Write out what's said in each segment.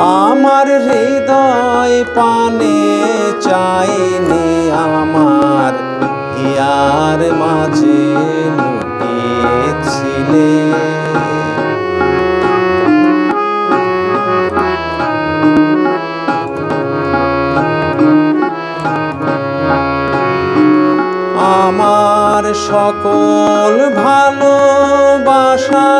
আমার হৃদয় পানে চাইনি আমার হিয়ার মাঝে লুকিয়েছিলে আমার সকল ভালোবাসায়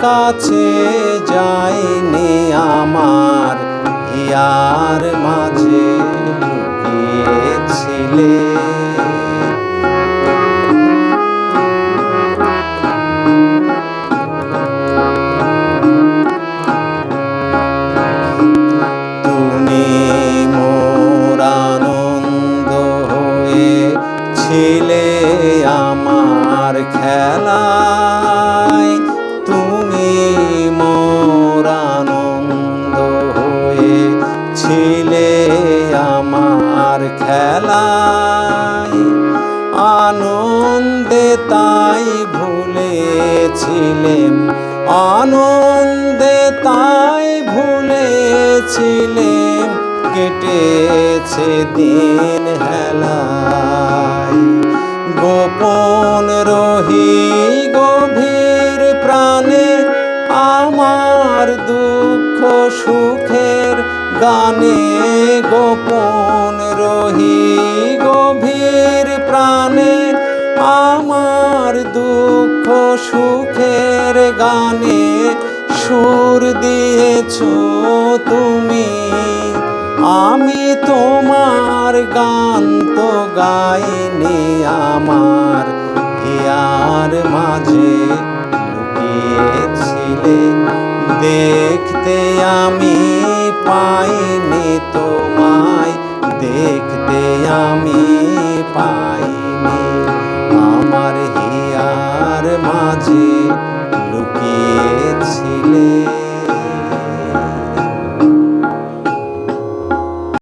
কাছে যাইনি আমার ইয়ার মাঝে হয়ে ছিলে আমার খেলায় খেলায় আনন্দে তাই ভুলেছিলেম, আনন্দে তাই ভুলেছিলেম, কেটেছে দিন হেলায়। গোপন রহি গভীর প্রাণে আমার দুঃখ সুখের গানে গোপন রহি গভীর প্রাণে আমার দুঃখ সুখের গানে সুর দিয়েছ তুমি। আমি তোমার গান তো গাইনি আমার ইয়ার মাঝে লুকিয়েছিলে। দেখতে আমি পাইনি তোমায় দেখতে আমি পাইনি